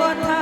কথা